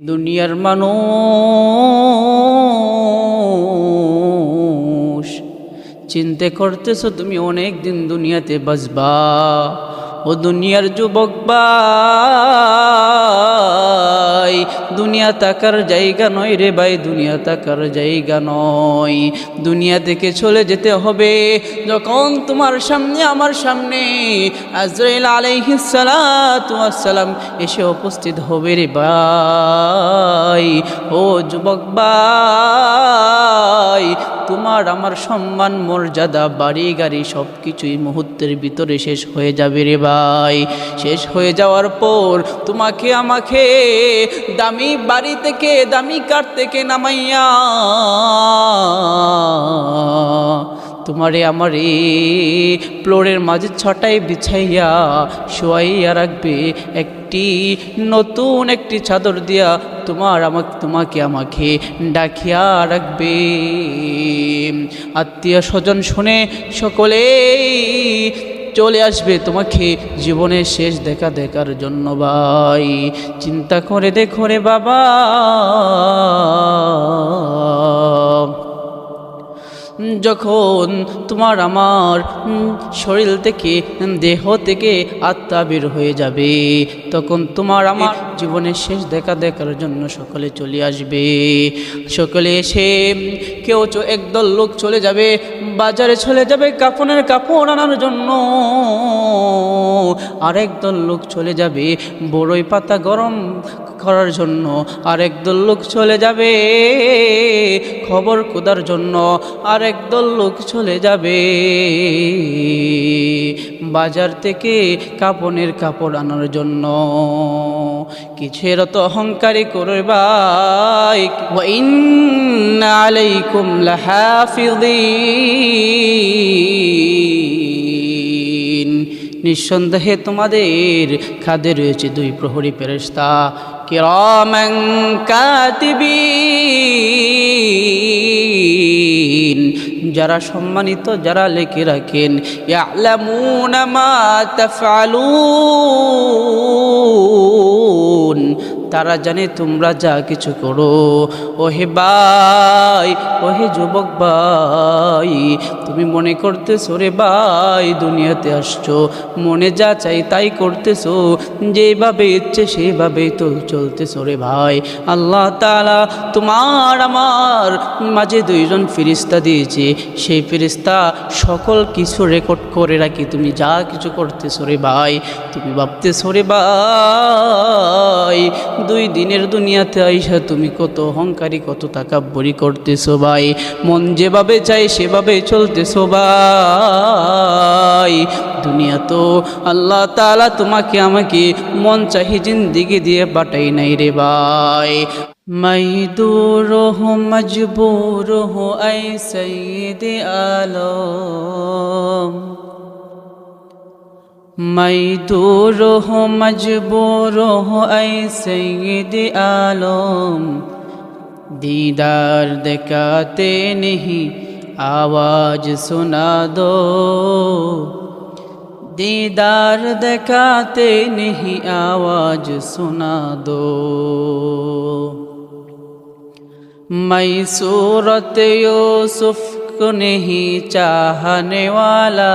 দুনিয়ার মানুষ। চিন্তে করতেছ তুমি অনেক দিন দুনিয়াতে বাসবা ও দুনিয়ার যুবক ভাই দুনিয়া তাকার জায়গা নয় রে ভাই, দুনিয়া তাকার জায়গা নয়। দুনিয়া থেকে চলে যেতে হবে, যখন তোমার সামনে, আমার সামনে আজরাইল আলাইহিসালাম এসে উপস্থিত হবে রে ভাই। ও যুবক ভাই, তোমার আমার সম্মান, মর্যাদা, বাড়ি গাড়ি সব কিছুই মুহূর্তের ভিতরে শেষ হয়ে যাবে রে ভাই। শেষ হয়ে যাওয়ার পর তোমাকে আমাকে দামি বাড়ি থেকে, দামি কার থেকে নামাইয়া? তোমারে আমার এই ফ্লোরের মাঝে ছটায় বিছাইয়া শোয়াইয়া রাখবে। একটি নতুন একটি চাদর দিয়া তোমার আমাকে, তোমাকে আমাকে ডাকিয়া রাখবে। আত্মীয় স্বজন শুনে সকলেই চলে আসবে। তোমাকে জীবনের শেষ দেখা দেখার জন্য ভাই। চিন্তা করে দেখো রে বাবা। যখন তোমার আমার শরীর থেকে দেহ থেকে আত্মা বের হয়ে যাবে, তখন তোমার আমার জীবনের শেষ দেখা দেখার জন্য সকলে চলে আসবে। সকলে এসে কেউ একদল লোক চলে যাবে, বাজারে চলে যাবে কাপড়ের কাপড় আনার জন্য। আরেক দল লোক চলে যাবে, বড়ই পাতা গরম করার জন্য আরেকদল লোক চলে যাবে। খবর খোদার জন্য আরেকদল লোক চলে যাবে। বাজার থেকে কাপনের কাপড় আনার জন্য কিছের তো অহংকারী করবাই। কুমলা আলাইকুম নিঃসন্দেহে তোমাদের খাদে রয়েছে দুই প্রহরী ফেরেশতা। কিরামান কাতিবিন। যারা সম্মানিত, যারা লেখে রাখেন, ইয়ালামুনা মা তারা জানে তোমরা যা কিছু করো। ওহে ভাই, ওহে যুবক ভাই, তুমি মনে করতেছো রে ভাই, দুনিয়াতে আসছো। মনে যা চাই তাই করতেছো, যেভাবে ইচ্ছে সেইভাবেই তো চলতেছো রে ভাই। আল্লাহ তাআলা তোমার আমার মাঝে দুইজন ফিরিস্তা দিয়েছে। সেই ফিরিস্তা সকল কিছু রেকর্ড করে রাখি। তুমি যা কিছু করতেছো রে ভাই, তুমি ভাবতেছো রে ভাই দুই দিনের দুনিয়াতে আইসা তুমি কত অহংকারী, কত টাকা বড়ি করতেছো ভাই। মন যেভাবে চাই সেভাবে চলতেছো ভাই। দুনিয়া তো আল্লাহ তালা তোমাকে আমাকে মন চাহি জিন্দিগি দিয়ে বাটাই নাই রে ভাই। মাই দু ہو মজবুর হো আই সৈদ আলো میں دور ہو مجبور ہو اے سید عالم دیدار دکاتے نہیں آواز سنا دو دیدار دکاتے نہیں آواز سنا دو میں صورت یوسف کو نہیں چاہنے والا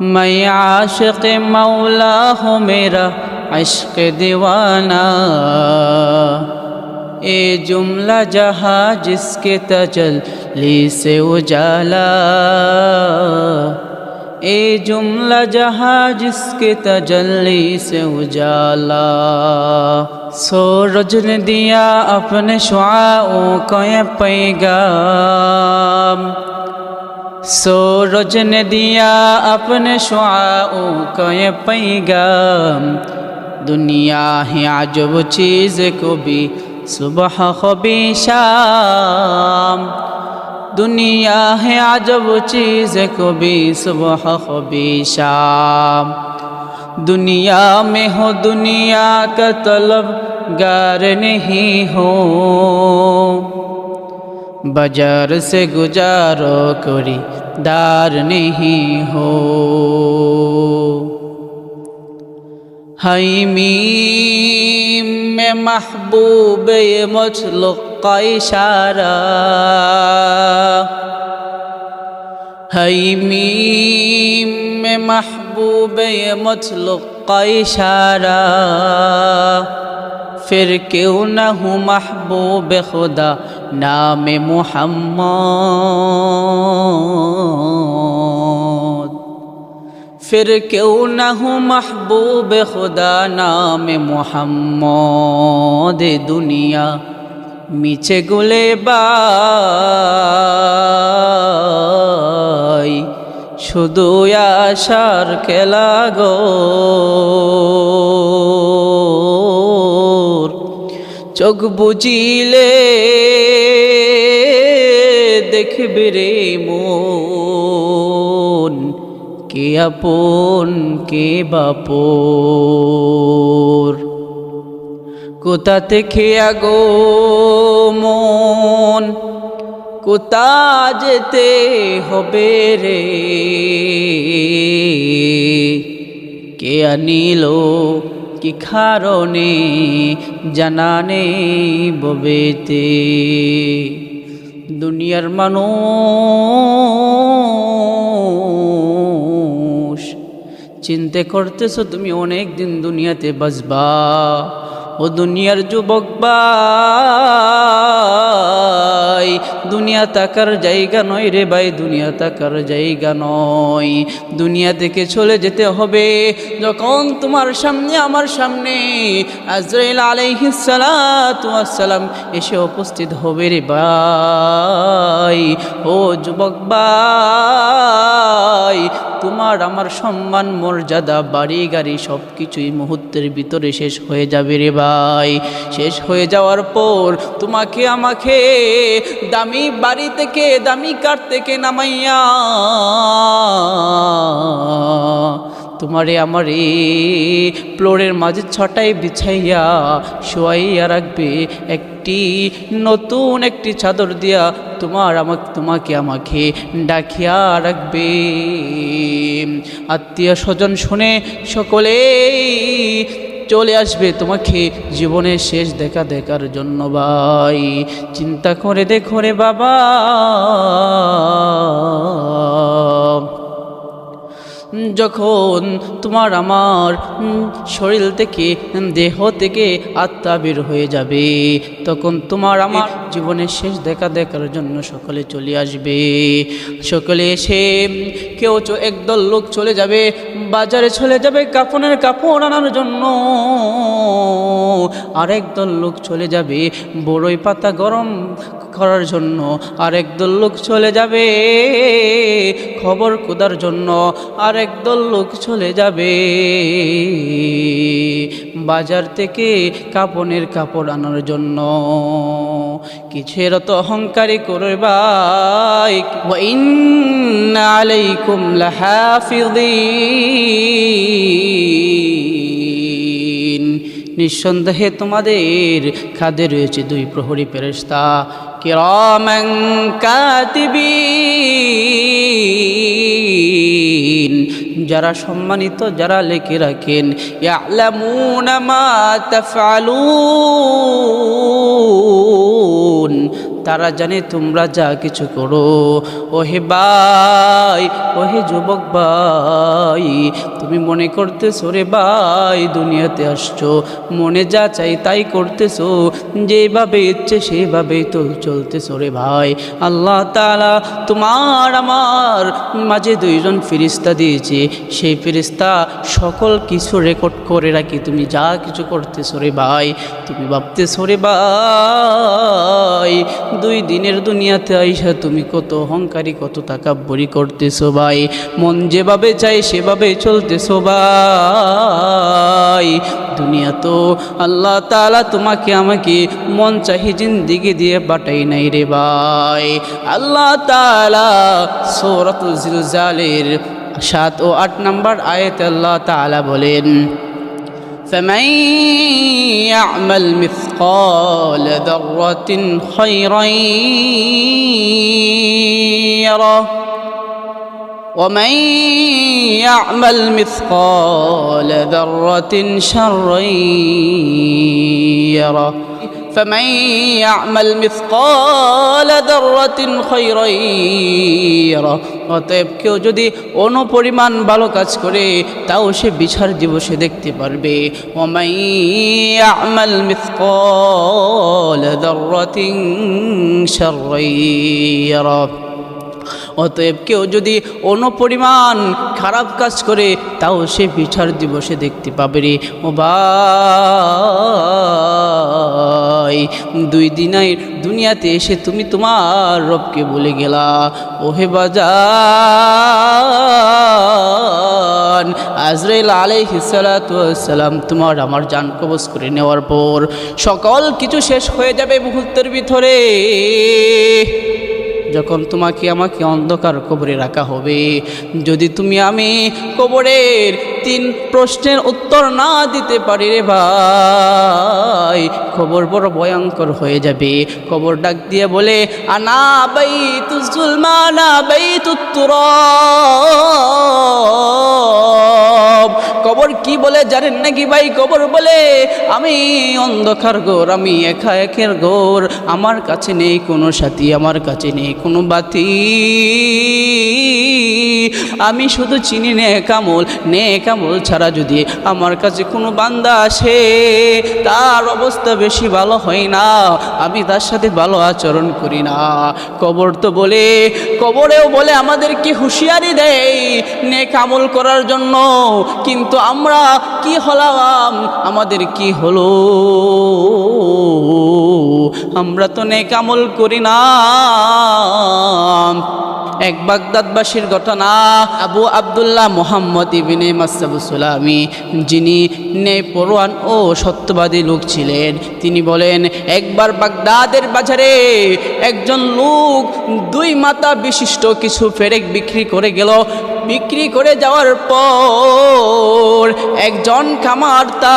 میں عاشق مولا ہوں میرا عشق دیوانہ۔ اے جملہ جہاں جس کے تجلی سے اجالا۔ اے جملہ جہاں جس کے تجلی سے اجالا۔ سورج نے دیا اپنے شعاؤں کو یہ پیغام۔ सूरज ने दिया अपने शुआओं को ये पैगाम दुनिया है अजब चीज़ को भी सुबह हो भी शाम दुनिया है अजब चीज़ को भी सुबह हो भी शाम दुनिया में हो दुनिया का तलब गार नहीं हो बाजार से गुजारो करी दार नहीं हो हाई मीम में महबूब ये मचलुक का इशारा हाई मीम में महबूब ये मचलुक का इशारा फिर क्यों न हूँ महबूब खुदा नाम मोहम्मद फिर क्यों न हूँ महबूब खुदा नाम मोहम्मद दुनिया মিছে গুলে বাই শুধু আশার খেলা গো চোখ বুঝিলে দেখবে রে মন। কে আপন, কে বাপর? কোথা থেকে আগো মন কোথা যেতে হবে রে? কে আনিল কি কারণে জানানে ববেতে? দুনিয়ার মানুষ চিন্তা করতেছো তুমি অনেক দিন দুনিয়াতে বাসবা ও দুনিয়ার যুবক ভাই, দুনিয়া তাকার জায়গা নয় রে ভাই, দুনিয়া তাকার জায়গা নয়। দুনিয়া থেকে চলে যেতে হবে যখন তোমার সামনে, আমার সামনে। আজরাইল আলাইহিসালাম এসে উপস্থিত হবে রে ভাই। ও যুবক ভাই তোমার আমার সম্মান, মর্যাদা, বাড়ি, গাড়ি সব কিছুই মুহূর্তের ভিতরে শেষ হয়ে যাবে রে ভাই। শেষ হয়ে যাওয়ার পর তোমাকে আমাকে দামি বাড়ি থেকে, দামি কার থেকে নামাইয়া তোমারে আমারে। প্লোরের মাঝে ছটাই বিছাইয়া শোয়াইয়া রাখবে একটি, নতুন একটি চাদর দিয়া তোমার আমাকে তোমাকে আমাকে ডাকিয়া রাখবে। আত্মীয় স্বজন শুনে সকলেই চলে আসবে তোমাকে জীবনের শেষ দেখা দেখার জন্য ভাই। চিন্তা করে দেখো রে বাবা। যখন তোমার আমার শরীর থেকে দেহ থেকে আত্মা বের হয়ে যাবে, তখন তোমার আমার জীবনের শেষ দেখা দেখার জন্য সকলে চলে আসবে। সকলে এসে কেউ একদল লোক চলে যাবে, বাজারে চলে যাবে কাপড়ের কাপড় আনার জন্য। আরেক দল লোক চলে যাবে, বড়ই পাতা গরম করার জন্য। আরেক দল লোক চলে যাবে, খবর কোদার জন্য। আরেক দল লোক চলে যাবে। বাজার থেকে কাপনের কাপড় আনার জন্য। কিছুর তো অহংকারী করে ভাই ওয়াইন্না আলাইকুম লাহাফিযিন। নিঃসন্দেহে তোমাদের খাদে রয়েছে দুই প্রহরী ফেরেশতা। কিরামান কাতিবিন। যারা সম্মানিত, যারা লেখে রাখেন, ইয়ালামুনা মা তারা জানে তোমরা যা কিছু করো। ওহে বাই ওহে যুবক ভাই, তুমি মনে করতেছো রে ভাই, দুনিয়াতে আসছো। মনে যা চাই তাই করতেছো। যেভাবে ইচ্ছে সেভাবেই তো চলতেছো রে ভাই। আল্লাহ তালা তোমার আমার মাঝে দুইজন ফিরিস্তা দিয়েছে। সেই ফিরিস্তা সকল কিছু রেকর্ড করে রাখি। তুমি যা কিছু করতেছো রে ভাই, তুমি ভাবতেছো রে ভাই দুই দিনের দুনিয়াতে আইসা তুমি কত অহংকারী, কত তাকাব্বরি করতেছো ভাই। মন যেভাবে চাই সেভাবে চলতেছো ভাই। দুনিয়া তো আল্লাহ তাআলা তোমাকে আমাকে মন চাহি জিন্দিগি দিয়ে বাটাই নাই রে ভাই। আল্লাহ তাআলা সূরাতুল জিলজালের সাত ও আট নম্বর আয়াতে আল্লাহ তাআলা বলেন فمن يعمل مثقال ذرة خيرا يره. ومن يعمل مثقال ذرة شرا يره. فمن يعمل مثقال ذرة خيرا يره. অতএব কেউ যদি অনুপরিমাণ ভালো কাজ করে, তাও সে বিচার দিবসে দেখতে পারবে। ওমাই আমাল মিসকাল দাররাতিন শাররা অতএব কেউ যদি অনুপরিমাণ খারাপ কাজ করে, তাও সে বিচার দিবসে দেখতে পাবে রে। ও ভাই, দুই দিনের দুনিয়াতে এসে তুমি তোমার রবকে বলে গেলা। ওহে বাজান, আজরাইল আলাইহিসালাম তোমার আমার জান কবজ করে নেওয়ার পর সকল কিছু শেষ হয়ে যাবে মুহূর্তের ভিতরে। যখন তোমাকে আমাকে অন্ধকার কবরে রাখা হবে, যদি তুমি আমি কবরের তিন প্রশ্নের উত্তর না দিতে পারি রে ভাই খবর বড় ভয়ঙ্কর হয়ে যাবে। কবর ডাক দিয়ে বলে, আনা বাই তুজুলমানা বাই তুত্তর কবর কি বলে জানেন নাকি ভাই? কবর বলে, আমি অন্ধকার গোর আমি একা একের গোর আমার কাছে নেই কোনো সাথী, আমার কাছে নেই কোনো বাতি। আমি শুধু চিনি নে কামল নে কামল ছাড়া যদি আমার কাছে কোনো বান্দা আসে, তার অবস্থা বেশি ভালো হয় না, আমি তার সাথে ভালো আচরণ করি না। কবর তো বলে, কবরেও বলে আমাদেরকে হুঁশিয়ারি দেয় নে কামল করার জন্য, কিন্তু আমরা কি হলাম, আমাদের কি হলো? আমরা তো নে কামল করি না। এক বাগদাদবাসীর ঘটনা, আবু আবদুল্লাহ মোহাম্মদ ইবিনে মাসাবুসুলামি যিনি পরোয়ান ও সত্যবাদী লোক ছিলেন। তিনি বলেন, একবার বাগদাদের বাজারে একজন লোক দুই মাতা বিশিষ্ট কিছু ফেরেক বিক্রি করে গেল। বিক্রি করে যাওয়ার পর একজন খামার তা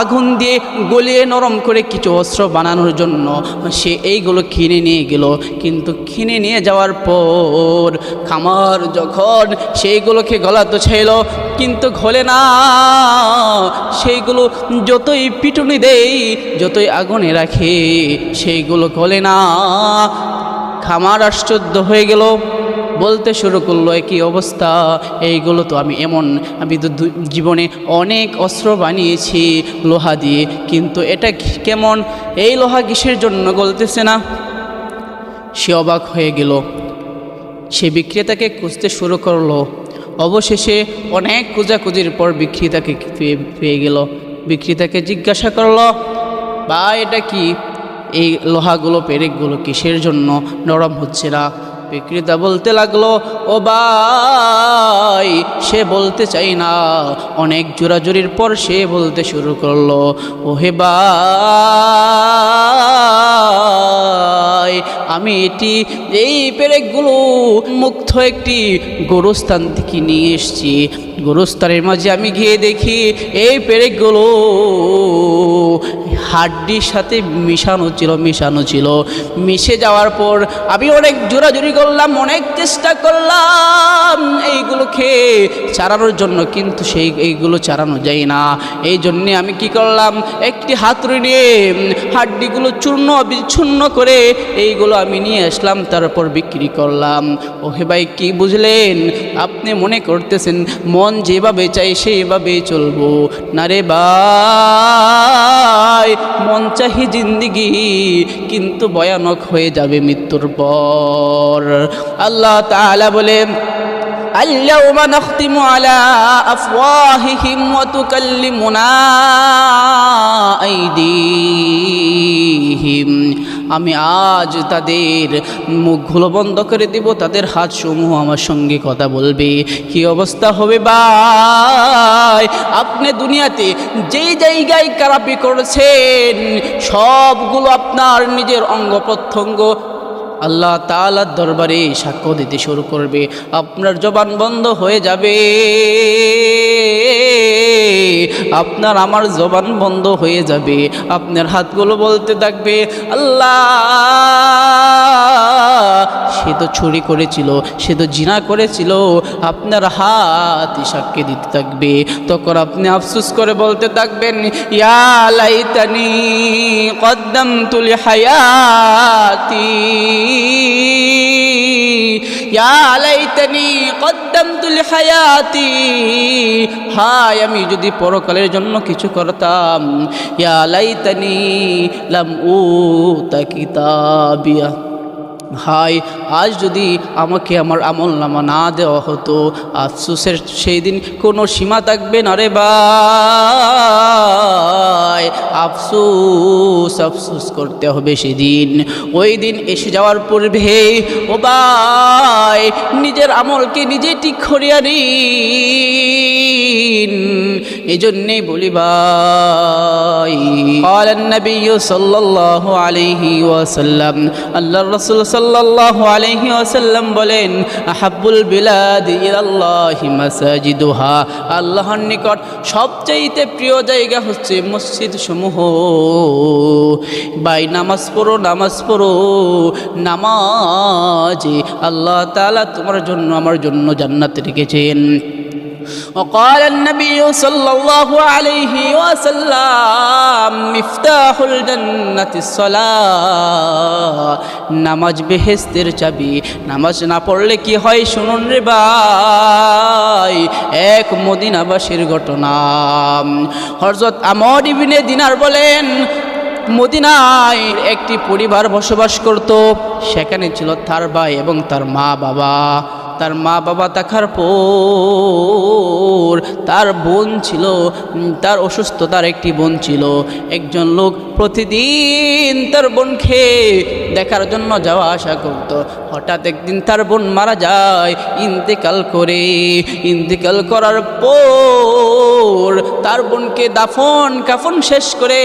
আগুন দিয়ে গলিয়ে নরম করে কিছু অস্ত্র বানানোর জন্য সে এইগুলো কিনে নিয়ে গেল। কিন্তু কিনে নিয়ে যাওয়ার পর খামার যখন সেইগুলোকে গলা তো চাইল কিন্তু ঘলে না। সেইগুলো যতই পিটুনি দেই, যতই আগুনে রাখে, সেইগুলো গলে না। খামার আশ্চর্য হয়ে গেল। বলতে শুরু করল একই অবস্থা? এইগুলো তো আমি এমন, আমি তো জীবনে অনেক অস্ত্র বানিয়েছি লোহা দিয়ে, কিন্তু এটা কেমন? এই লোহা কিসের জন্য গলতেছে না? সে অবাক হয়ে গেল। সে বিক্রেতাকে খুঁজতে শুরু করল। অবশেষে অনেক খোঁজাখুঁজির পর বিক্রেতাকে পেয়ে পেয়ে গেল। বিক্রেতাকে জিজ্ঞাসা করল বা এটা কি? এই লোহাগুলো, পেরেকগুলো কিসের জন্য? নরম হচ্ছে না? বিক্রেতা বলতে লাগল, ও ভাই, সে বলতে চাই না। অনেক জোরাজুরির পর সে বলতে শুরু করল ও হে ভাই, আমি এটি, এই পেরেকগুলো মুক্ত একটি গোরস্থান থেকে নিয়ে এসেছি। গোরস্থানের মাঝে আমি গিয়ে দেখি, এই পেরেকগুলো হাড্ডির সাথে মিশানো ছিল মিশানো ছিল। মিশে যাওয়ার পর আমি অনেক জোরাজুরি করলাম, অনেক চেষ্টা করলাম এইগুলো খেয়ে চারানোর জন্য, কিন্তু সেই এইগুলো চারানো যায় না। এই জন্যে আমি কি করলাম, একটি হাতুড়ি নিয়ে হাড্ডিগুলো চূর্ণ, বিচ্ছুন্ন করে এইগুলো আমি নিয়ে আসলাম, তারপর বিক্রি করলাম। ওহে ভাই, কি বুঝলেন? আপনি মনে করতেছেন, মন যেভাবে চাই সেইভাবেই চলবো। না রে ভাই মন চাহি জিন্দিগি কিন্তু ভয়ানক হয়ে যাবে মৃত্যুর পর আল্লাহ তাআলা বলেন اليوم نختم على أفواههم وتكلمنا أيديهم আমি আজ তাদের মুখগুলো বন্ধ করে দিব, তাদের হাত সমূহ আমার সঙ্গে কথা বলবে। কি অবস্থা হবে ভাই? আপনি দুনিয়াতে যেই জায়গায় কারাপি করেছেন, সবগুলো আপনার নিজের অঙ্গ প্রত্যঙ্গ আল্লাহ তালার দরবারে সাক্ষ্য দিতে শুরু করবে। আপনার জবান বন্ধ হয়ে যাবে। আপনার আমার জবান বন্ধ হয়ে যাবে। আপনার হাতগুলো বলতে থাকবে, আল্লাহ! সে তো ছুরি করেছিল, সে তো জিনা করেছিল। আপনার হাত সাক্ষী দিতে থাকবে। তখন আপনি আফসুস করে বলতে থাকবেন, ইয়া লাইতানি কদ্দম তুলি হায়াতি ইয়া লাইতানি কদ্দামতু লিহায়াতি হায় আমি যদি পরকালের জন্য কিছু করতাম ইয়া লাইতানি লাম উতা কিতাবিয়া। হাই আজ যদি আমাকে আমার আমল নামা না দেওয়া হতো, আফসুসের সেই দিন কোনো সীমা থাকবে না রে ভাই। আফসুস আফসুস করতে হবে সেদিন। ওই দিন এসে যাওয়ার পূর্বে, ও ভাই, নিজের আমলকে নিজে ঠিক করিয়া নিন। এই জন্যেই বলি ভাই قال النبي صلى الله عليه وسلم আল্লাহ রসুল সাল্লাল্লাহু আলাইহি ওয়াসাল্লাম বলেন আহাব্বুল বিলাদ ইলাল্লাহি মাসাজিদুহা আল্লাহর নিকট সবচাইতে প্রিয় জায়গা হচ্ছে মসজিদ সমূহ ভাই নামাজ পড়ো নামাজ পড়ো নামাজে আল্লাহ তাআলা তোমার জন্য আমার জন্য জান্নাত রেখেছেন وقال النبي صلى الله عليه وسلم مفتاح الجنة الصلاة নামাজ বেহেস্তের চাবি নামাজ না পড়লে কি হয় শুনুন রে ভাই এক মদিনাবাসীর ঘটনা হরজত আমর ইবিনে দিনার বলেন মদিনায় একটি পরিবার বসবাস করত। সেখানে ছিল তার ভাই এবং তার মা বাবা। তার মা বাবা থাকার পর তার বোন ছিল তার অসুস্থতার একটি বোন ছিল। একজন লোক প্রতিদিন তার বোনকে দেখার জন্য যাওয়া আসা করত। হঠাৎ একদিন তার বোন মারা যায়, ইন্তেকাল করে। ইন্তেকাল করার পর তার বোনকে দাফন কাফন শেষ করে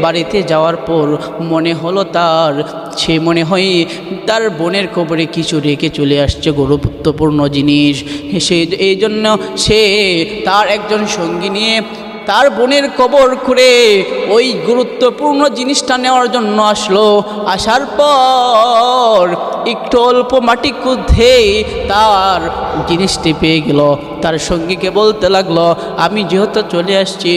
বাড়িতে যাওয়ার পর মনে হলো তার, সে মনে হয় তার বোনের কবরে কিছু রেখে চলে আসছে গুরুত্বপূর্ণ জিনিস। সে এই জন্য সে তার একজন সঙ্গী নিয়ে তার বোনের কবর খুঁড়ে ওই গুরুত্বপূর্ণ জিনিসটা নেওয়ার জন্য আসলো। আসার পর একটু অল্প মাটি কুদ্ধে তার জিনিসটি পেয়ে গেল। তার সঙ্গীকে বলতে লাগল, আমি যেহেতু চলে আসছি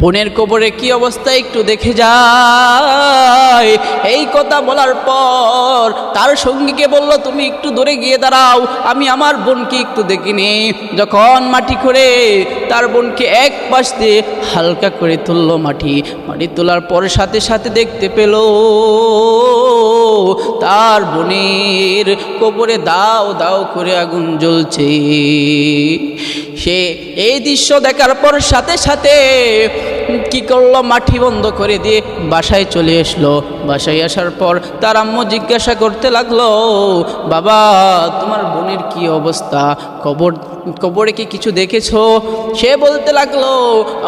বোনের কবরে কি অবস্থা একটু দেখে যায় এই কথা বলার পর তার সঙ্গীকে বলল, তুমি একটু দূরে গিয়ে দাঁড়াও, আমি আমার বোনকে একটু দেখিনি যখন মাটি করে তার বোনকে এক পাশ দিয়ে হালকা করে তুললো মাটি। মাটি তোলার পর সাথে সাথে দেখতে পেল তার বোনের কবরে দাও দাও করে আগুন জ্বলছে। সে এই দৃশ্য দেখার পর সাথে সাথে কি করল? মাটি বন্ধ করে দিয়ে বাসায় চলে আসলো। বাসায় আসার পর তার আম্মু জিজ্ঞাসা করতে লাগল, বাবা, তোমার বোনের কি অবস্থা? কবর, কবরে কি কিছু দেখেছ? সে বলতে লাগল,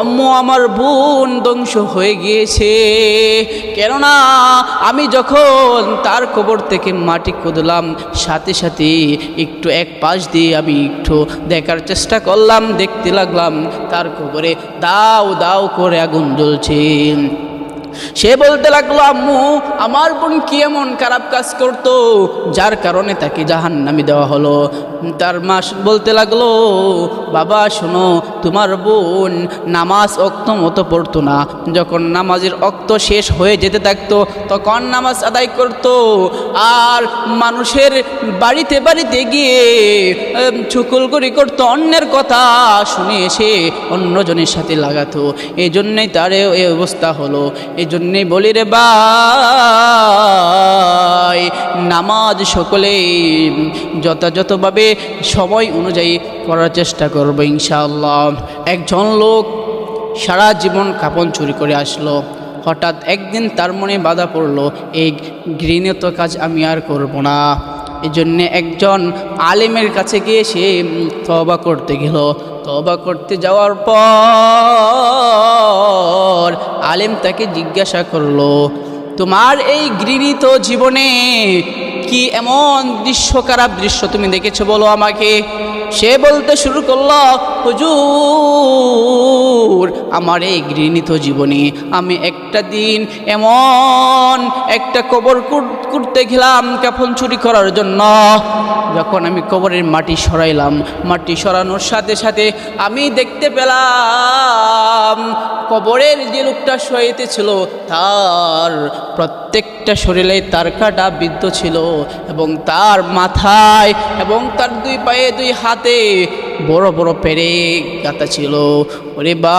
আম্মু, আমার বোন ধ্বংস হয়ে গিয়েছে। কেননা আমি যখন তার কবর থেকে মাটি কুদলাম, সাথে সাথে একটু এক পাশ দিয়ে আমি একটু দেখার চেষ্টা করলাম, দেখতে লাগলাম তার কবরে দাও দাও করে আগুন জ্বলছে। সে বলতে লাগল, আম্মু, আমার বোন কি এমন খারাপ কাজ করতো? যার কারণে তাকে জাহান নামি দেওয়া হলো। তার মা বলতে লাগল, বাবা, শোনো, তোমার বোন নামাজ অক্ত মতো পড়তো না। যখন নামাজের অক্ত শেষ হয়ে যেতে থাকতো, তখন নামাজ আদায় করতো। আর মানুষের বাড়িতে বাড়িতে গিয়ে ছুকুলগুড়ি করতো, অন্যের কথা শুনে এসে অন্যজনের সাথে লাগাতো। এই জন্যেই তার এই অবস্থা হলো। এই জন্যেই বলি রে ভাই, নামাজ সকলেই যথাযথভাবে সময় অনুযায়ী করার চেষ্টা করব ইনশাআল্লাহ। একজন লোক সারা জীবন কাপন চুরি করে আসলো। হঠাৎ একদিন তার মনে বাধা পড়ল, এই ঘৃণিত কাজ আমি আর করব না। এই জন্যে একজন আলেমের কাছে গিয়ে সে তবা করতে গেল। তবা করতে যাওয়ার পর আলেম তাকে জিজ্ঞাসা করল, তোমার এই গৃহীত জীবনে কি এমন দৃশ্য খারাপ দৃশ্য তুমি দেখেছ বলো আমাকে? সে বলতে শুরু করল, হুজুর, আমার এই গৃহীত জীবনে আমি একটা দিন এমন একটা কবর করতে গেলাম কাফন চুরি করার জন্য। যখন আমি কবরের মাটি সরাইলাম, মাটি সরানোর সাথে সাথে আমি দেখতে পেলাম কবরের যে লোকটা শোয়েতেছিল তার প্রত্যেকটা শরীরে তার কাটা বিদ্ধ ছিল এবং তার মাথায় এবং তার দুই পায়ে দুই হাতে বড় বড় পেরে গাতা ছিল ওরে বাই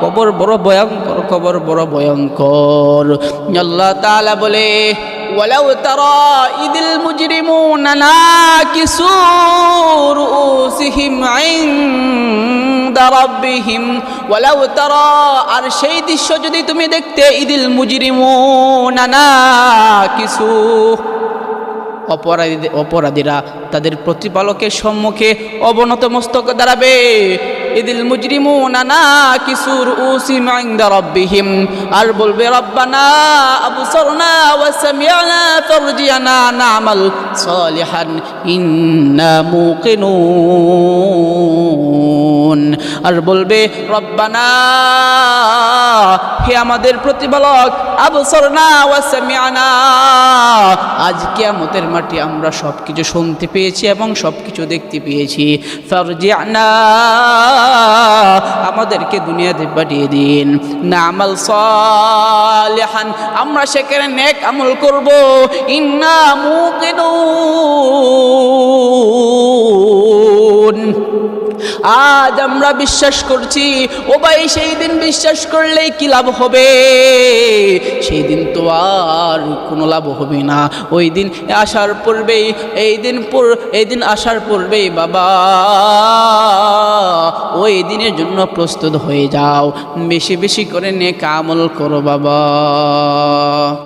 কবর বড় ভয়ঙ্কর কবর বড় ভয়ঙ্কর আল্লাহ তাআলা বলে ولو ترى إذ المجرمون ناكسوا رؤوسهم রাব্বিহিম ওলাউ তর, আর সেই দৃশ্য যদি তুমি দেখতে, ইদিল মুজরিমুনা না কিছু অপরাধী অপরাধীরা তাদের প্রতিপালকের সম্মুখে অবনত মস্তক দাঁড়াবে। ইদিল মুজরিমু নানা কিসুর উসিমাইন্দা রব্বিহিম, আর বলবে, রব্বানা আবু সরনা ওয়া সামিয়ানা নামাল সালিহান, ইন্না মুকিনুন। আর বলবে, রব্বানা, হে আমাদের প্রতিপালক, আবসারনা ওয়া সামি'না আজ কিয়ামতের মাটি আমরা সব কিছু শুনতে পেয়েছি এবং সব কিছু দেখতে পেয়েছি। ফারজি'না আমাদেরকে দুনিয়াতে পাঠিয়ে দিন। না আমল সালিহান, আমরা সেখানে নেক আমল করব। ইন্না মুকিনুন। আজ আমরা বিশ্বাস করছি, ও ভাই সেই দিন বিশ্বাস করলেই কি লাভ হবে? সেই দিন তো আর কোনো লাভ হবে না। ওই দিন আসার পূর্বেই, এই দিন এই দিন আসার পূর্বেই বাবা, ওই দিনের জন্য প্রস্তুত হয়ে যাও। বেশি বেশি করে নেক কামল করো বাবা।